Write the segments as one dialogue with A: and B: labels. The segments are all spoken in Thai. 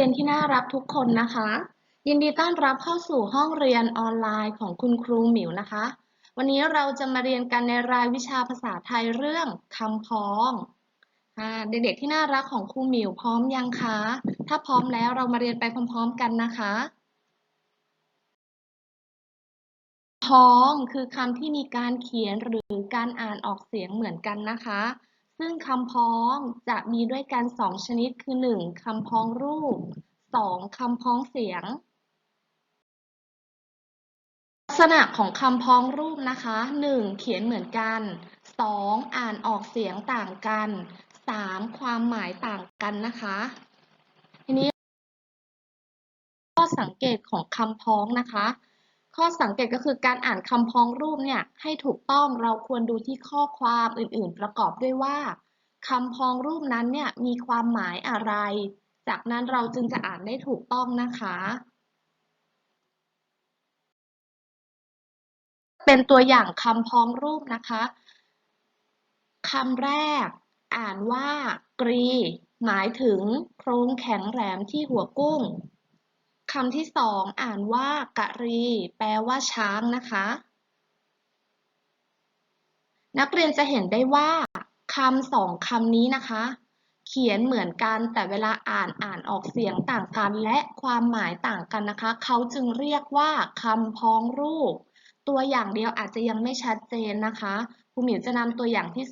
A: รียนที่น่ารักทุกคนนะคะ ยินดีต้อนรับเข้าสู่ห้องเรียนออนไลน์ของคุณครูหมิวนะคะ วันนี้เราจะมาเรียนกันในรายวิชาภาษาไทยเรื่องคำพ้องอเด็กๆที่น่ารักของครูหมิวพร้อมยังคะ ถ้าพร้อมแล้วเรามาเรียนไปพร้อมๆกันนะคะพ้องคือคำที่มีการเขียนหรือการอ่านออกเสียงเหมือนกันนะคะ ซึ่งคำพ้องจะมีด้วยกันสองชนิดคือ 1. คำพ้องรูป 2. คำพ้องเสียง ลักษณะของคำพ้องรูปนะคะ 1. เขียนเหมือนกัน 2. อ่านออกเสียงต่างกัน 3. ความหมายต่างกันนะคะทีนี้ข้อสังเกตของคำพ้องนะคะ ข้อสังเกตก็คือการอ่านคำพ้องรูปเนี่ยให้ถูกต้องเราควรดูที่ข้อความอื่นๆ ประกอบด้วยว่าคำพ้องรูปนั้นเนี่ยมีความหมายอะไร จากนั้นเราจึงจะอ่านได้ถูกต้องนะคะ เป็นตัวอย่างคำพ้องรูปนะคะคำแรก อ่านว่ากรี หมายถึงโครงแข็งแหลมที่หัวกุ้ง คำที่สองอ่านว่ากะรี แปลว่าช้างนะคะ นักเรียนจะเห็นได้ว่าคำสองคำนี้นะคะ เขียนเหมือนกันแต่เวลาอ่านอ่านออกเสียงต่างกันและความหมายต่างกันนะคะ เขาจึงเรียกว่าคำพ้องรูป ตัวอย่างเดียวอาจจะยังไม่ชัดเจนนะคะครูหมิวจะนำตัวอย่างที่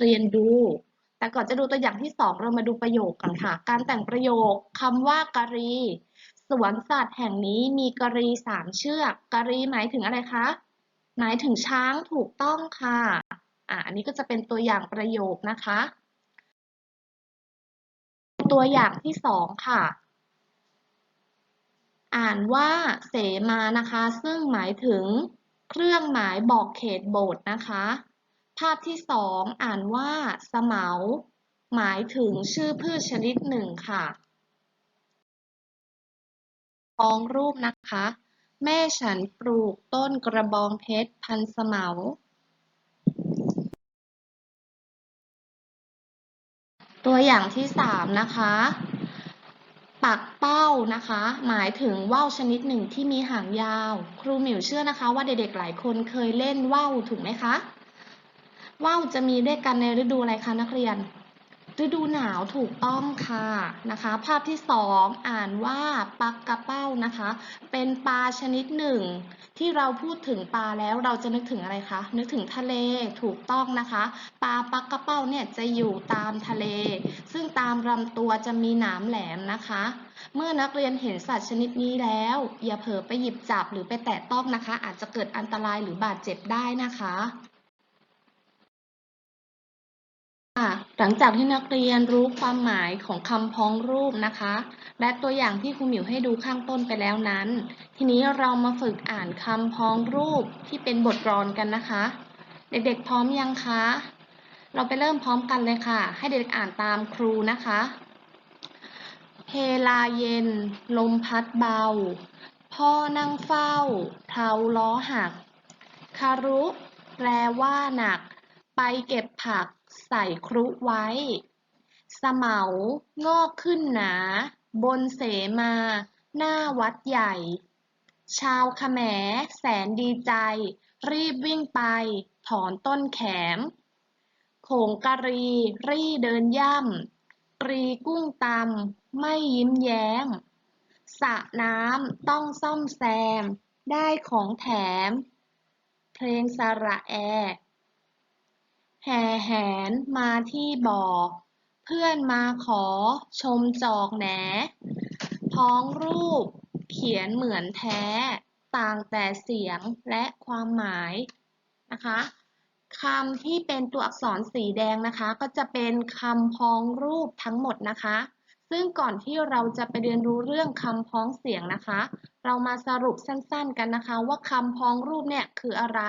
A: เรียนดู แต่ก่อนจะดูตัวอย่างที่สองเรามาดูประโยคกันค่ะ การแต่งประโยคคำว่ากะรี สวนสัตว์แห่งนี้มีกะรีสามเชือกกะรีหมายถึงอะไรคะ หมายถึงช้างถูกต้องค่ะอะ อันนี้ก็จะเป็นตัวอย่างประโยคนะคะ ตัวอย่างที่สองค่ะอ่านว่าเสมานะคะ ซึ่งหมายถึงเครื่องหมายบอกเขตโบสถ์นะคะ ภาพที่สองอ่านว่าสเมาหมายถึงชื่อพืชชนิดหนึ่งค่ะพ้องรูปนะคะ แม่ฉันปลูกต้นกระบองเพชรพันสเมาตัวอย่างที่สามนะคะปักเป้านะคะ หมายถึงว่าวชนิดหนึ่งที่มีหางยาว ครูหมิวเชื่อนะคะว่าเด็กๆหลายคนเคยเล่นว่าวถูกไหมคะ ว่าวจะมีด้วยกันในฤดูอะไรคะนักเรียน ฤดูหนาวถูกต้องค่ะนะคะ ภาพที่สองอ่านว่าปักกระเป้านะคะ เป็นปลาชนิดหนึ่ง ที่เราพูดถึงปลาแล้วเราจะนึกถึงอะไรคะนึกถึงทะเลถูกต้องนะคะ ปลาปักกระเป้าเนี่ยจะอยู่ตามทะเล ซึ่งตามลำตัวจะมีหนามแหลมนะคะเมื่อนักเรียนเห็นสัตว์ชนิดนี้แล้ว อย่าเผลอไปหยิบจับหรือไปแตะต้องนะคะ อาจจะเกิดอันตรายหรือบาดเจ็บได้นะคะ หลังจากที่นักเรียนรู้ความหมายของคำพ้องรูปนะคะ และตัวอย่างที่ครูหมิวให้ดูข้างต้นไปแล้วนั้น ทีนี้เรามาฝึกอ่านคำพ้องรูปที่เป็นบทกลอนกันนะคะ เด็กๆพร้อมยังคะ เราไปเริ่มพร้อมกันเลยค่ะ ให้เด็กอ่านตามครูนะคะ เพลาเย็น ลมพัดเบา พ่อนั่งเฝ้าเทาล้อหัก คารุ แปลว่าหนัก ไปเก็บผัก ใส่ครุไว้สเมางอกขึ้นหนา บนเสมา หน้าวัดใหญ่ ชาวขแมแสนดีใจ รีบวิ่งไป ถอนต้นแขม โขงกะรีรีเดินย่ำกรีกุ้งตำไม่ยิ้มแย้มสระน้ำต้องซ่อมแซม ได้ของแถม เพลงสระแอ แห่แหนมาที่บ่อ เพื่อนมาขอชมจอกแหน พ้องรูปเขียนเหมือนแท้ ต่างแต่เสียงและความหมายนะคะคำที่เป็นตัวอักษรสีแดงนะคะ ก็จะเป็นคำพ้องรูปทั้งหมดนะคะ ซึ่งก่อนที่เราจะไปเรียนรู้เรื่องคำพ้องเสียงนะคะ เรามาสรุปสั้นๆกันนะคะ ว่าคำพ้องรูปเนี่ยคืออะไร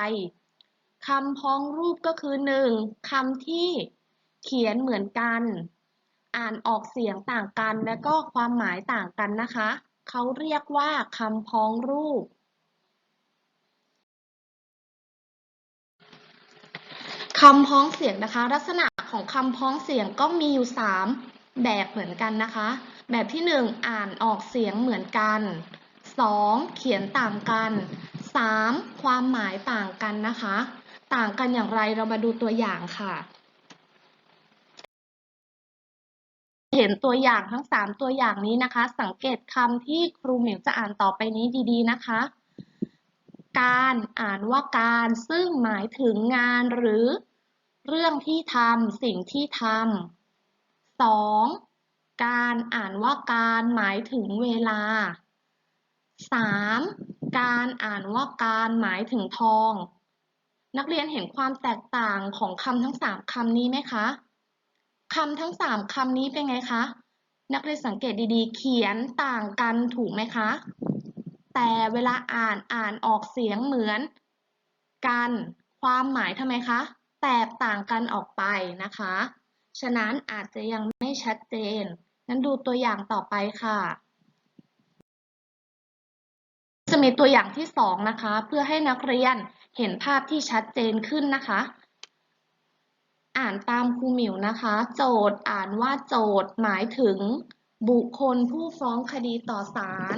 A: คำพ้องรูปก็คือ 1. คำที่เขียนเหมือนกัน อ่านออกเสียงต่างกัน และก็ความหมายต่างกันนะคะ เขาเรียกว่าคำพ้องรูปคำพ้องเสียงนะคะ ลักษณะของคำพ้องเสียงก็มีอยู่ 3 แบบเหมือนกันนะคะ แบบที่ 1 อ่านออกเสียงเหมือนกัน 2. เขียนต่างกัน 3. ความหมายต่างกันนะคะ ต่างกันอย่างไรเรามาดูตัวอย่างค่ะ เห็นตัวอย่างทั้ง 3 ตัวอย่างนี้นะคะ สังเกตคำที่ครูเหมิวจะอ่านต่อไปนี้ดีๆนะคะ การอ่านว่าการซึ่งหมายถึงงานหรือเรื่องที่ทำสิ่งที่ทำ 2. การอ่านว่าการหมายถึงเวลา 3. การอ่านว่าการหมายถึงทอง นักเรียนเห็นความแตกต่างของคำทั้ง 3คำนี้ไหมคะคำทั้ง 3คำนี้เป็นไงคะ นักเรียนสังเกตดีๆ เขียนต่างกันถูกไหมคะ แต่เวลาอ่านอ่านออกเสียงเหมือนกัน ความหมายทำไมคะ แตกต่างกันออกไปนะคะ ฉะนั้นอาจจะยังไม่ชัดเจน นั้นดูตัวอย่างต่อไปค่ะจะมีตัวอย่างที่สองนะคะ เพื่อให้นักเรียน เห็นภาพที่ชัดเจนขึ้นนะคะ อ่านตามครูหมิวนะคะ โจทย์อ่านว่าโจทย์หมายถึง บุคคลผู้ฟ้องคดีต่อศาล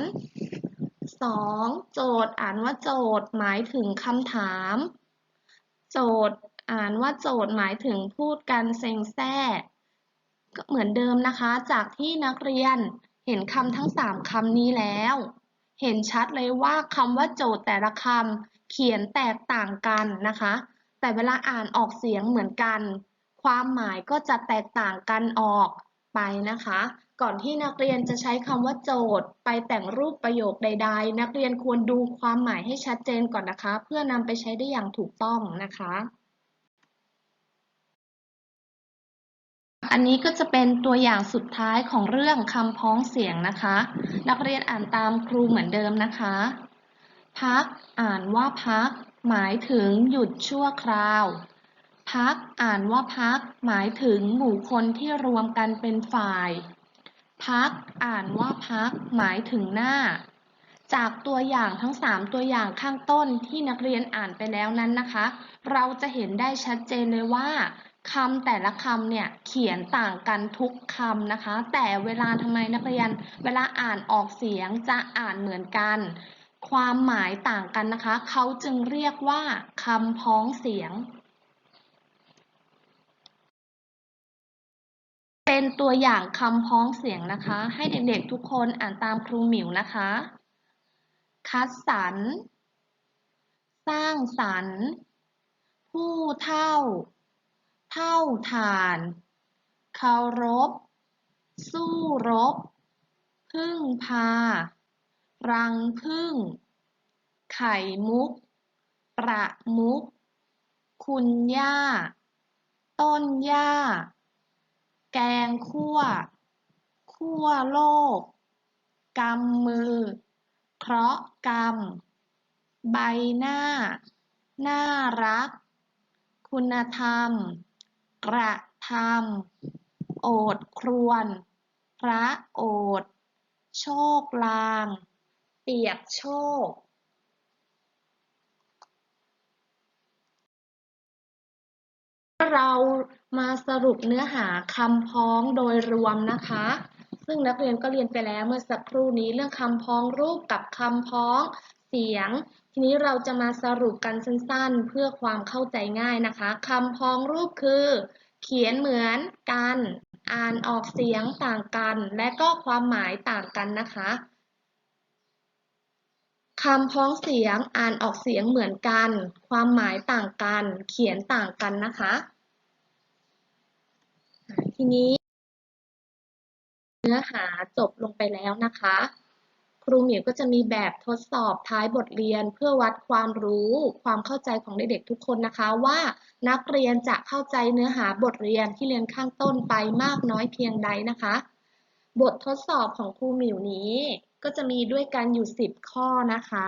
A: 2. โจทย์อ่านว่าโจทย์หมายถึงคำถาม โจทย์อ่านว่าโจทย์หมายถึงพูดกันเซ็งแซ่ก็เหมือนเดิมนะคะ จากที่นักเรียนเห็นคำทั้ง 3คำนี้แล้ว เห็นชัดเลยว่าคำว่าโจทย์แต่ละคำเขียนแตกต่างกันนะคะ แต่เวลาอ่านออกเสียงเหมือนกัน ความหมายก็จะแตกต่างกันออกไปนะคะ ก่อนที่นักเรียนจะใช้คำว่าโจทย์ ไปแต่งรูปประโยคใด ๆ นักเรียนควรดูความหมายให้ชัดเจนก่อนนะคะ เพื่อนำไปใช้ได้อย่างถูกต้องนะคะ อันนี้ก็จะเป็นตัวอย่างสุดท้ายของเรื่องคำพ้องเสียงนะคะ นักเรียนอ่านตามครูเหมือนเดิมนะคะ พักอ่านว่าพัก หมายถึงหยุดชั่วคราว พักอ่านว่าพัก หมายถึงหมู่คนที่รวมกันเป็นฝ่าย พักอ่านว่าพัก หมายถึงหน้า จากตัวอย่างทั้ง 3 ตัวอย่างข้างต้นที่นักเรียนอ่านไปแล้วนั้นนะคะ เราจะเห็นได้ชัดเจนเลยว่า คำแต่ละคำเนี่ยเขียนต่างกันทุกคำนะคะ แต่เวลาทำไมนักเรียน เวลาอ่านออกเสียงจะอ่านเหมือนกัน ความหมายต่างกันนะคะ เขาจึงเรียกว่าคำพ้องเสียง เป็นตัวอย่างคำพ้องเสียงนะคะ ให้เด็กๆทุกคนอ่านตามครูหมิวนะคะ คัดสรร สร้างสรรค์ ผู้เท่า เท่าทาน เคารพ สู้รบ พึ่งพา รังพึ่ง ไข่มุก ประมุก คุณย่า ต้นหญ้าแกงคั่ว คั่วโลก กำมือ เคราะห์กรรม ใบหน้า น่ารัก คุณธรรม กระทำโอดครวน พระโอษฐ์โชคลาง เปียกโชกเรามาสรุปเนื้อหาคำพ้องโดยรวมนะคะ ซึ่งนักเรียนก็เรียนไปแล้วเมื่อสักครู่นี้เรื่องคำพ้องรูปกับคำพ้อง เสียง ทีนี้เราจะมาสรุปกันสั้นๆ เพื่อความเข้าใจง่ายนะคะคำพ้องรูปคือ เขียนเหมือนกัน อ่านออกเสียงต่างกัน และก็ความหมายต่างกันนะคะคำพ้องเสียงอ่านออกเสียงเหมือนกัน ความหมายต่างกัน เขียนต่างกันนะคะ ทีนี้ เนื้อหาจบลงไปแล้วนะคะ รูหมิวก็จะมีแบบทดสอบท้ายบทเรียน เพื่อวัดความรู้ ความเข้าใจของเด็กๆทุกคนนะคะ ว่านักเรียนจะเข้าใจเนื้อหาบทเรียนที่เรียนข้างต้นไปมากน้อยเพียงใดนะคะ บททดสอบของครูหมิวนี้ ก็จะมีด้วยกันอยู่ 10 ข้อนะคะ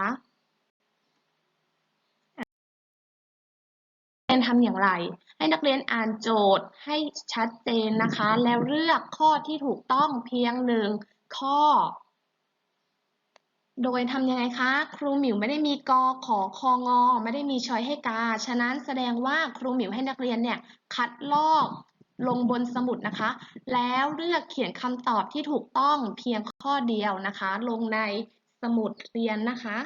A: เรียนทำอย่างไร ให้นักเรียนอ่านโจทย์ให้ชัดเจนนะคะ แล้วเลือกข้อที่ถูกต้องเพียงหนึ่งข้อ โดยทำยังไงคะ ครูหมิวไม่ได้มีกอขอคองอ ไม่ได้มีช้อยให้กา ฉะนั้นแสดงว่าครูหมิวให้นักเรียนเนี่ยคัดลอกลงบนสมุดนะคะ แล้วเลือกเขียนคำตอบที่ถูกต้องเพียงข้อเดียวนะคะ ลงในสมุดเรียนนะคะ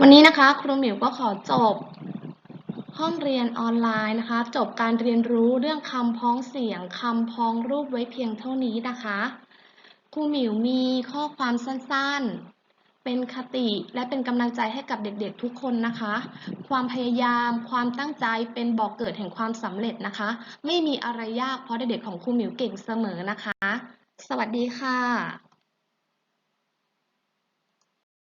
A: วันนี้นะคะ ครูหมิวก็ขอจบ ห้องเรียนออนไลน์นะคะ จบการเรียนรู้เรื่องคำพ้องเสียงคำพ้องรูปไว้เพียงเท่านี้นะคะ ครูหมิวมีข้อความสั้นๆ เป็นคติและเป็นกำลังใจให้กับเด็กๆทุกคนนะคะ ความพยายาม ความตั้งใจเป็นบอกเกิดแห่งความสำเร็จนะคะ ไม่มีอะไรยากเพราะเด็กๆของครูหมิวเก่งเสมอนะคะ สวัสดีค่ะ